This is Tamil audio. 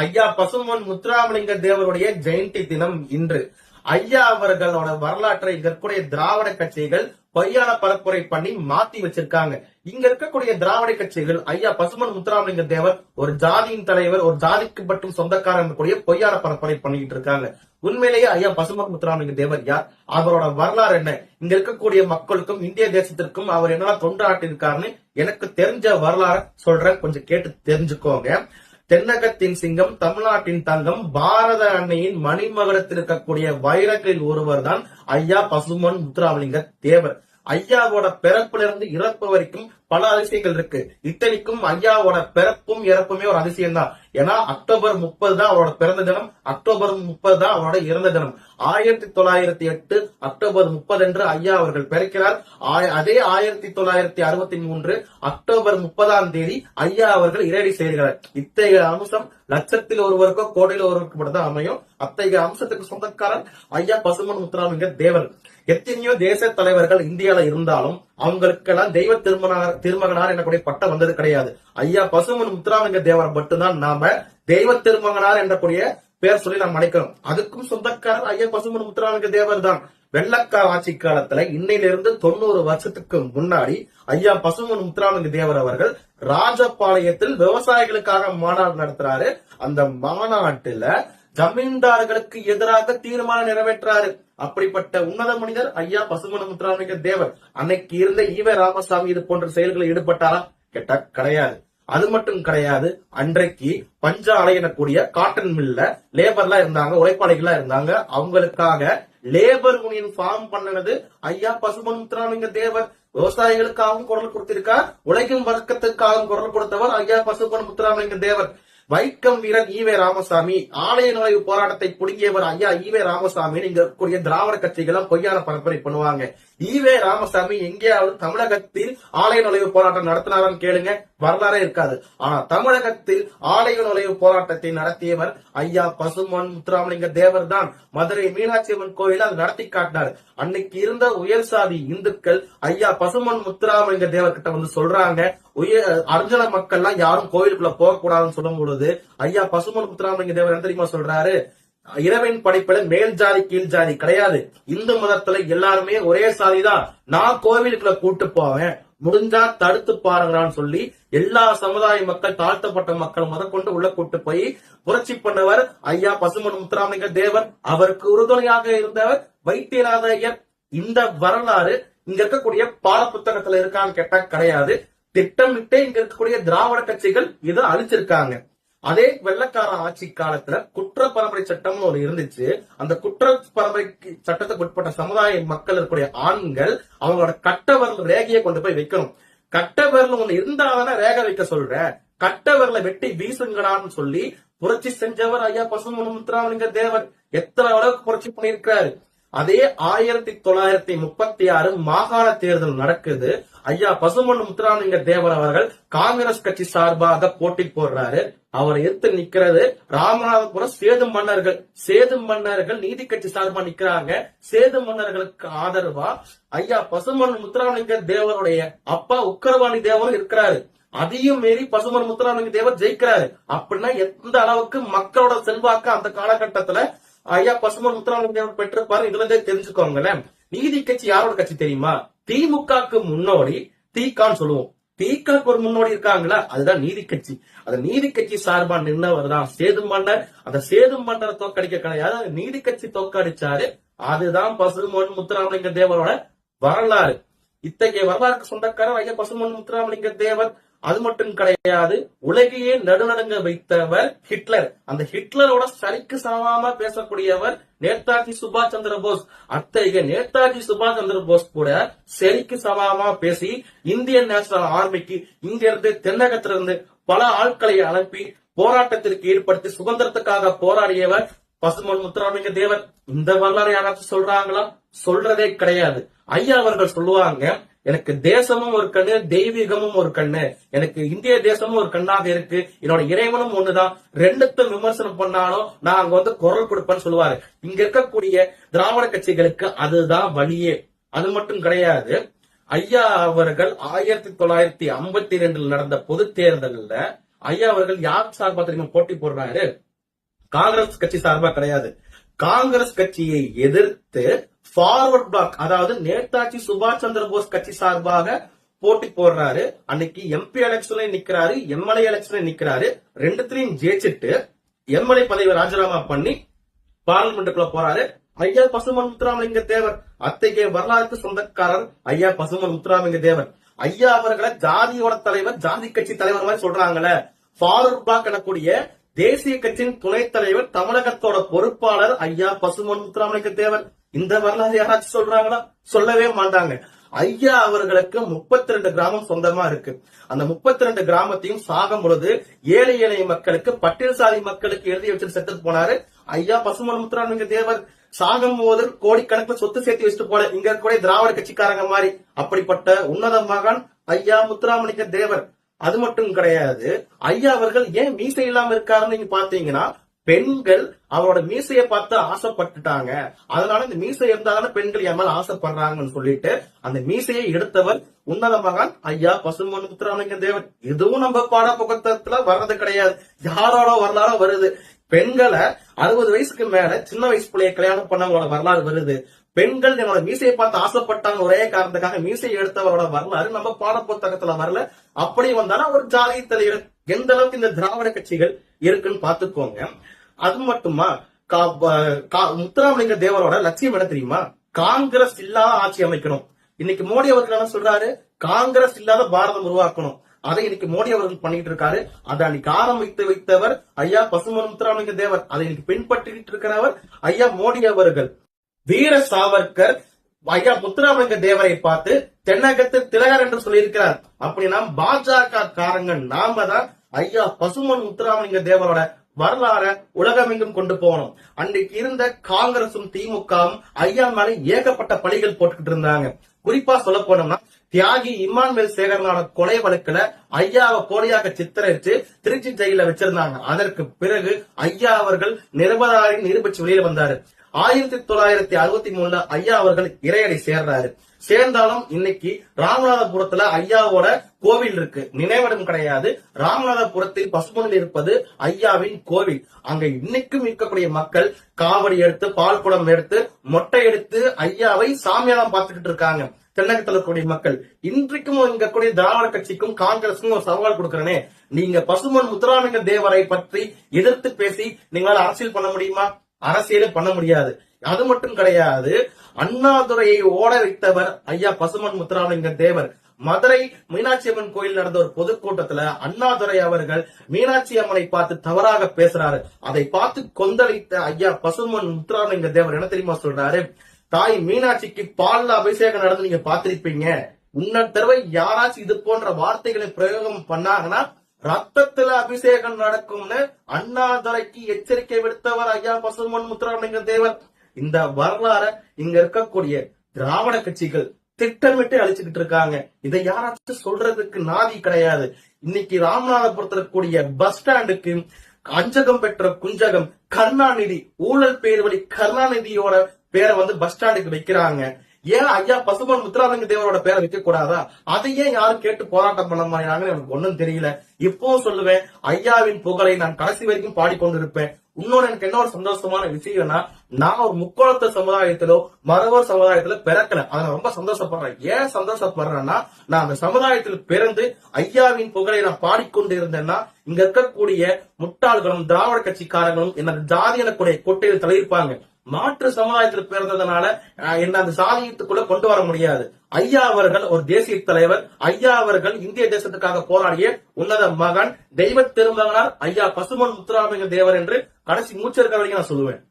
ஐயா பசுமன் முத்துராமலிங்க தேவருடைய ஜெயந்தி தினம் இன்று. ஐயா அவர்களோட வரலாற்றை இங்க இருக்கக்கூடிய திராவிட கட்சிகள் பொய்யான பரப்புரை பண்ணி மாத்தி வச்சிருக்காங்க. இங்க இருக்கக்கூடிய திராவிட கட்சிகள் ஐயா பசுமன் முத்துராமலிங்க தேவர் ஒரு ஜாதியின் தலைவர் ஒரு ஜாதிக்கு மட்டும் சொந்தக்காரன் கூடிய பொய்யான பரப்புரை பண்ணிட்டு இருக்காங்க. உண்மையிலேயே ஐயா பசுமன் முத்துராமலிங்க தேவர் யார்? அவரோட வரலாறு என்ன? இங்க இருக்கக்கூடிய மக்களுக்கும் இந்திய தேசத்திற்கும் அவர் என்னெல்லாம் தொண்டாட்டிருக்காருன்னு எனக்கு தெரிஞ்ச வரலாறு சொல்றேன். கொஞ்சம் கேட்டு தெரிஞ்சுக்கோங்க. தென்னகத்தின் சிங்கம் தமிழ்நாட்டின் தங்கம் பாரத அன்னையின் மணிமகுடத்தில் இருக்கக்கூடிய வைரங்களில் ஒருவர் தான் ஐயா பசுமன் முத்துராமலிங்க தேவர். ஐயாவோட பிறப்பிலிருந்து இறப்பு வரைக்கும் பல அதிசயங்கள் இருக்கு. இத்தனைக்கும் ஐயாவோட பிறப்பும் இறப்புமே ஒரு அதிசயம் தான் ஏன்னா அக்டோபர் முப்பது தான் அவரோட பிறந்த தினம். அக்டோபர் முப்பது தான் அவரோட இறந்த தினம். ஆயிரத்தி தொள்ளாயிரத்தி எட்டு அக்டோபர் முப்பது என்று ஐயா அவர்கள் பிறக்கிறார். ஆய- அதே ஆயிரத்தி தொள்ளாயிரத்தி அறுபத்தி மூன்று அக்டோபர் முப்பதாம் தேதி ஐயா அவர்கள் இறைடி செய்கிறார். இத்தகைய அம்சம் லட்சத்தில் ஒருவருக்கோ கோடியில் ஒருவருக்கு மட்டும் தான் அமையும். அத்தகைய அம்சத்துக்கு சொந்தக்காரர் ஐயா பசுமன் முத்துராமலிங்க தேவர். எத்தனையோ தேச தலைவர்கள் இந்தியால இருந்தாலும் அவங்களுக்கெல்லாம் தெய்வ திருமணார் திருமகனார் எனக்கூடிய பட்டம் வந்தது கிடையாது. ஐயா பசுமன் முத்துராமலிங்க தேவரை மட்டும்தான் நாம தெய்வ திருமகனார் என்றக்கூடிய பேர் சொல்லி நாம் அழைக்கிறோம். அதுக்கும் சொந்தக்காரர் ஐயா பசுமன் முத்துராமலிங்க தேவர் தான். வெள்ளக்கா ஆட்சி காலத்துல இன்னையிலிருந்து தொண்ணூறு வருஷத்துக்கு முன்னாடி ஐயா பசுமன் முத்துராமலிங்க தேவர் அவர்கள் ராஜபாளையத்தில் விவசாயிகளுக்காக மாநாடு நடத்துறாரு. அந்த மாநாட்டுல ஜமீன்தார்களுக்கு எதிராக தீர்மானம் நிறைவேற்றாரு. அப்படிப்பட்ட உன்னத மனிதர் ஐயா பசுமன முத்துராமலிங்க தேவர். அன்னைக்கு இருந்த ஈவ ராமசாமி இது போன்ற செயல்களில் ஈடுபட்டாரா? கேட்டா கிடையாது. அது மட்டும் கிடையாது. அன்றைக்கு பஞ்ச ஆலை எனக்கூடிய காட்டன் மில்ல லேபர்லாம் இருந்தாங்க உழைப்பாளிகளா இருந்தாங்க. அவங்களுக்காக லேபர் யூனியன் ஃபார்ம் பண்ணது ஐயா பசுமன் முத்துராமலிங்க தேவர். விவசாயிகளுக்காகவும் குரல் கொடுத்திருக்கார். உழைக்கும் வர்க்கத்துக்காகவும் குரல் கொடுத்தவர் ஐயா பசுமன் முத்துராமலிங்க தேவர். வைக்கம் வீரன் ஈவே ராமசாமி ஆலய நுழைவு போராட்டத்தை புடுங்கியவர் ஐயா ஈவே ராமசாமி இங்க இருக்கக்கூடிய திராவிட கட்சிகள் பொய்யான பரப்புரை பண்ணுவாங்க. ஈவே ராமசாமி எங்கேயாவது தமிழகத்தில் ஆலய நுழைவு போராட்டம் நடத்தினாரான்னு கேளுங்க. வரலாறே இருக்காது. ஆனா தமிழகத்தில் ஆலைகள் நுழைவு போராட்டத்தை நடத்தியவர் ஐயா பசுமன் முத்துராமலிங்க தேவர் தான். மதுரை மீனாட்சி அம்மன் கோயில அதை நடத்தி காட்டினார். அன்னைக்கு இருந்த உயர் சாதி இந்துக்கள் ஐயா பசுமன் முத்துராமலிங்க தேவர் கிட்ட வந்து சொல்றாங்க உயர் அர்ஜுன மக்கள்லாம் யாரும் கோயிலுக்குள்ள போகக்கூடாதுன்னு சொல்லும் பொழுது ஐயா பசுமன் முத்துராமலிங்க தேவர் என்ன தெரியுமா சொல்றாரு? இரவின் படைப்புல மேல் ஜாதி கீழ் ஜாதி கிடையாது. இந்து மதத்துல எல்லாருமே ஒரே சாதி தான் நான் கோவிலுக்குள்ள கூட்டு போவேன். முடிஞ்சா தடுத்து பாருங்களான்னு சொல்லி எல்லா சமுதாய மக்கள் தாழ்த்தப்பட்ட மக்கள் முதற்கொண்டு உள்ள கூட்டு போய் புரட்சி பண்ணவர் ஐயா பசுமன் முத்துராமலிங்க தேவர். அவருக்கு உறுதுணையாக இருந்தவர் வைத்தியநாதையர் இந்த வரலாறு இங்க இருக்கக்கூடிய பாட புத்தகத்துல இருக்கான்னு கேட்டா கிடையாது. திட்டமிட்டே இங்க இருக்கக்கூடிய திராவிட கட்சிகள் இதை அழிச்சிருக்காங்க. அதே வெள்ளக்கார ஆட்சி காலத்துல குற்ற பரம்பரை சட்டம்னு ஒரு இருந்துச்சு. அந்த குற்ற பரம்பரை சட்டத்துக்கு உட்பட்ட சமுதாய மக்கள் இருக்கக்கூடிய ஆண்கள் அவங்களோட கட்டவரல் ரேகையை கொண்டு போய் வைக்கணும். கட்டவரல் ஒண்ணு இருந்தாதானே ரேகை வைக்க சொல்ற? கட்டவரலை வெட்டி வீசுங்கடான்னு சொல்லி புரட்சி செஞ்சவர் ஐயா பசுமன் முத்துராமலிங்க தேவர். எத்தனை அளவுக்கு புரட்சி பண்ணியிருக்கிறாரு? அதே ஆயிரத்தி தொள்ளாயிரத்தி முப்பத்தி ஆறு மாகாண தேர்தல் நடக்குது. ஐயா பசுமன் முத்துராமலிங்க தேவர் அவர்கள் காங்கிரஸ் கட்சி சார்பாக போட்டி போடுறாரு. அவரை எதிர்த்து நிக்கிறது ராமநாதபுரம் சேது மன்னர்கள். சேது மன்னர்கள் நீதி கட்சி சார்பா நிக்கிறாங்க. சேது மன்னர்களுக்கு ஆதரவா ஐயா பசுமன் முத்துராமலிங்க தேவருடைய அப்பா உக்கரவாணி தேவரும் இருக்கிறாரு. அதையும் மீறி பசுமன் முத்துராமலிங்க தேவர் ஜெயிக்கிறாரு. அப்படின்னா எந்த அளவுக்கு மக்களோட செல்வாக்கு அந்த காலகட்டத்துல ஐயா பசுமன் முத்துராமலிங்க பெற்றிருப்பாரு இதுல இருந்தே தெரிஞ்சுக்கோங்களேன். நீதி கட்சி யாரோட கட்சி தெரியுமா? திமுகக்கு முன்னோடி தீகான்னு சொல்லுவோம். தீகாக்கு ஒரு முன்னோடி இருக்காங்களா? அதுதான் நீதி கட்சி. அந்த நீதி கட்சி சார்பா நின்னவர் தான் சேது மன்னர். அந்த சேது மன்னரை தோக்கடிக்க கிடையாது நீதி கட்சி தோக்கடிச்சாரு அதுதான் பசுமன் முத்துராமலிங்க தேவரோட வரலாறு. இத்தகைய வரலாறுக்கு சொந்தக்காரர் ஐயா பசுமன் முத்துராமலிங்க தேவர். அது மட்டும் கிடையாது உலகையே நடுநடுங்க வைத்தவர் ஹிட்லர். அந்த ஹிட்லரோட சரிக்கு சமமா பேசக்கூடியவர் நேதாஜி சுபாஷ் சந்திர போஸ். அத்தகைய நேதாஜி சுபாஷ் சந்திர போஸ் கூட சரிக்கு சமமா பேசி இந்தியன் நேஷனல் ஆர்மிக்கு இங்க இருந்து தென்னகத்திலிருந்து பல ஆட்களை அனுப்பி போராட்டத்திற்கு ஈடுபடுத்தி சுதந்திரத்துக்காக போராடியவர் பசுமன் முத்துராமலிங்க தேவர். இந்த வரலாறு யாராச்சும் சொல்றாங்களா? சொல்றதே கிடையாது. ஐயா அவர்கள் சொல்லுவாங்க எனக்கு தேசமும் ஒரு கண்ணு தெய்வீகமும் ஒரு கண்ணு. எனக்கு இந்திய தேசமும் ஒரு கண்ணாக இருக்கு. என்னோட இறைவனும் ஒண்ணுதான். ரெண்டுத்தும் விமர்சனம் பண்ணாலும் நான் அங்க வந்து குரல் கொடுப்பேன்னு சொல்லுவாரு. இங்க இருக்கக்கூடிய திராவிட கட்சிகளுக்கு அதுதான் வழியே. அது மட்டும் கிடையாது. ஐயா அவர்கள் ஆயிரத்தி தொள்ளாயிரத்தி ஐம்பத்தி ரெண்டுல நடந்த பொது தேர்தல்ல ஐயா அவர்கள் யார் சார்பா தெரியுமா போட்டி போடுறாரு? காங்கிரஸ் கட்சி சார்பா கிடையாது. காங்கிரஸ் கட்சியை எதிர்த்து ஃபார்வர்ட் பிளாக் அதாவது நேதாஜி சுபாஷ் சந்திர போஸ் கட்சி சார்பாக போட்டி போடுறாரு. அன்னைக்கு எம்பி எலெக்ஷன்ல நிக்கிறாரு எம்எல்ஏ எலெக்ஷன்ல நிக்கிறாரு. ரெண்டுத்திலையும் ஜெயிச்சிட்டு எம்எல்ஏ பதவி ராஜினாமா பண்ணி பார்லிமெண்ட்டுக்குள்ள போறாரு. ஐயா பசுமன் முத்துராமலிங்க தேவர் அத்தகைய வரலாறுக்கு சொந்தக்காரர் ஐயா பசுமன் முத்துராமலிங்க தேவர். ஐயா அவர்களை ஜாதியோட தலைவர் ஜாதி கட்சி தலைவர் மாதிரி சொல்றாங்களே. ஃபார்வர்ட் பிளாக் எனக்கூடிய தேசிய கட்சியின் துணைத் தலைவர் தமிழகத்தோட பொறுப்பாளர் ஐயா பசுமன் முத்துராமலிங்க தேவர். இந்த வரலாறு யாராச்சும் சொல்றாங்களா? சொல்லவே மாட்டாங்க. ஐயா அவர்களுக்கு முப்பத்தி ரெண்டு கிராமம் சொந்தமா இருக்கு. அந்த முப்பத்தி ரெண்டு கிராமத்தையும் சாகும் பொழுது ஏழை ஏழை மக்களுக்கு பட்டியல் சாதி மக்களுக்கு எழுதி வச்சு செத்துட்டு போனாரு ஐயா பசுமன் முத்துராமலிங்க தேவர். சாகும் போது கோடிக்கணக்கில் சொத்து சேர்த்து வச்சுட்டு போல இங்க இருக்கக்கூடிய திராவிட கட்சிக்காரங்க மாதிரி. அப்படிப்பட்ட உன்னத மகன் ஐயா முத்துராமலிங்க தேவர். அது மட்டும் கிடையாது. ஐயா அவர்கள் ஏன் மீசை இல்லாம இருக்காருன்னு நீங்க பாத்தீங்கன்னா பெண்கள் அவரோட மீசையை பார்த்து ஆசைப்பட்டுட்டாங்க. அதனால இந்த மீசை இருந்தாலும் பெண்கள் என் மேல ஆசைப்படுறாங்கன்னு சொல்லிட்டு அந்த மீசையை எடுத்தவர் உன்னத மகான் ஐயா பசுமன் முத்துராமலிங்க தேவன் இதுவும் நம்ம பாட புகத்தில வர்றது கிடையாது. யாரோட வரலாறோ வருது? பெண்களை அறுபது வயசுக்கு மேல சின்ன வயசு பிள்ளைய கல்யாணம் பண்ணவங்களோட வரலாறு வருது. பெண்கள் என்னோட மீசையை பார்த்து ஆசைப்பட்டாங்க ஒரே காரணத்துக்காக மீசையை எடுத்தவரோட வரலாறு நம்ம பாடப்புத்தகத்துல வரல. அப்படி வந்தாலும் ஒரு ஜாதி தலைவர் எந்த அளவுக்கு இந்த திராவிட கட்சிகள் இருக்குன்னு பாத்துக்கோங்க அது மட்டுமா கா- முத்துராமலிங்க தேவரோட லட்சியம் என்ன தெரியுமா? காங்கிரஸ் இல்லாத ஆட்சி அமைக்கணும். இன்னைக்கு மோடி அவர்கள் என்ன சொல்றாரு? காங்கிரஸ் இல்லாத பாரதம் உருவாக்கணும். அதை இன்னைக்கு மோடி அவர்கள் பண்ணிட்டு இருக்காரு. அதை அன்னைக்கு ஆரம்பித்து வைத்தவர் ஐயா பசுமன் முத்துராமலிங்க தேவர். அதை இன்னைக்கு பின்பற்றிட்டு இருக்கிறவர் ஐயா மோடி அவர்கள். வீர சாவர்கர் ஐயா முத்துராமலிங்க தேவரை பார்த்து தென்னகத்து திலகர் என்று சொல்லியிருக்கிறார். அப்படின்னா பாஜக காரங்க நாம தான் ஐயா பசுமன் முத்துராமலிங்க தேவரோட வரலாற உலகமெங்கும் கொண்டு போகணும். அன்னைக்கு இருந்த காங்கிரசும் திமுகவும் ஐயா மேல ஏகப்பட்ட பழிகள் போட்டுக்கிட்டு இருந்தாங்க. குறிப்பா சொல்ல போனோம்னா தியாகி இம்மான்வேல் சேகரனோட கொலை வழக்குல ஐயாவை போலியாக சித்தரிச்சு திருச்சி ஜெயில வச்சிருந்தாங்க. அதற்கு பிறகு ஐயா அவர்கள் நிரபராதி நிரூபிச்சு வெளியில வந்தாரு. ஆயிரத்தி தொள்ளாயிரத்தி அறுபத்தி மூணுல ஐயா அவர்கள் இறையடி சேர்றாரு. சேர்ந்தாலும் இன்னைக்கு ராமநாதபுரத்துல ஐயாவோட கோவில் இருக்கு. நினைவிடம் கிடையாது. ராமநாதபுரத்தில் பசுமணில் இருப்பது ஐயாவின் கோவில். அங்க இன்னைக்கும் இருக்கக்கூடிய மக்கள் காவடி எடுத்து பால் குடம் எடுத்து மொட்டை எடுத்து ஐயாவை சாமியாரம் பார்த்துக்கிட்டு இருக்காங்க. தென்னகத்தில் இருக்கக்கூடிய மக்கள். இன்றைக்கும் இருக்கக்கூடிய திராவிட கட்சிக்கும் காங்கிரஸுக்கும் ஒரு சவால் கொடுக்கறேனே. நீங்க பசுமன் முத்துராமலிங்க தேவரை பற்றி எதிர்த்து பேசி நீங்களால அரசியல் பண்ண முடியுமா? அரசியலே பண்ண முடியாது. அது மட்டும் கிடையாது. அண்ணாதுரையை ஓட வைத்தவர் ஐயா பசுமன் முத்துராமலிங்க தேவர். மதுரை மீனாட்சி அம்மன் கோயில் நடந்த ஒரு பொதுக்கூட்டத்துல அண்ணாதுரை அவர்கள் மீனாட்சி அம்மனை பார்த்து தவறாக பேசுறாரு. அதை பார்த்து கொந்தளித்த ஐயா பசுமன் முத்துராமலிங்க தேவர் என்ன தெரியுமா சொல்றாரு? தாய் மீனாட்சிக்கு பால்ல அபிஷேகம் நடந்து நீங்க பார்த்திருப்பீங்க. உன்ன தடவை யாராச்சும் இது போன்ற வார்த்தைகளை பிரயோகம் பண்ணாங்கன்னா ரத்தத்துல அபிஷேகம் நடக்கும்னு அண்ணாதுரைக்கு எச்சரிக்கை விடுத்தவர் ஐயா பசுமன் முத்துராமலிங்கம் தேவர். இந்த வரலாற இங்க இருக்கக்கூடிய திராவிட கட்சிகள் திட்டமிட்டு அழிச்சுக்கிட்டு இருக்காங்க. இதை யாராச்சும் சொல்றதுக்கு நாதி கிடையாது. இன்னைக்கு ராமநாதபுரத்துல இருக்கக்கூடிய பஸ் ஸ்டாண்டுக்கு அஞ்சகம் பெற்ற குஞ்சகம் கருணாநிதி ஊழல் பேர் வழி கருணாநிதியோட பேரை வந்து பஸ் ஸ்டாண்டுக்கு வைக்கிறாங்க. ஏன் ஐயா பசுமன் முத்துராமலிங்க தேவரோட பேரை வைக்க கூடாதா? அதையே யாரும் கேட்டு போராட்டம் பண்ண மாட்டாங்கன்னு எனக்கு ஒன்னும் தெரியல. இப்பவும் சொல்லுவேன் ஐயாவின் புகழை நான் கடைசி வரைக்கும் பாடிக்கொண்டிருப்பேன். இன்னொன்னு எனக்கு என்ன ஒரு சந்தோஷமான விஷயம்னா நான் ஒரு முக்கோணத்த சமுதாயத்திலோ மரவர் சமுதாயத்துல பிறக்கல. அதை ரொம்ப சந்தோஷப்படுறேன். ஏன் சந்தோஷப்படுறேன்னா நான் அந்த சமுதாயத்தில் பிறந்து ஐயாவின் புகழை நான் பாடிக்கொண்டு இருந்தேன்னா இங்க இருக்கக்கூடிய முட்டாள்களும் திராவிட கட்சிக்காரங்களும் எனது ஜாதி எனக்கூடிய கொட்டையில் தலையிருப்பாங்க மாற்று சமுதாயத்தில் பிறந்ததுனால என்ன அந்த சாதியத்துக்குள்ள கொண்டு வர முடியாது. ஐயா அவர்கள் ஒரு தேசிய தலைவர். ஐயா அவர்கள் இந்திய தேசத்துக்காக போராடிய உன்னத மகன் தெய்வ திருமகனார் ஐயா பசுமன் முத்துராமலிங்க தேவர் என்று கடைசி மூச்சிருக்க வரைக்கும் நான் சொல்லுவேன்.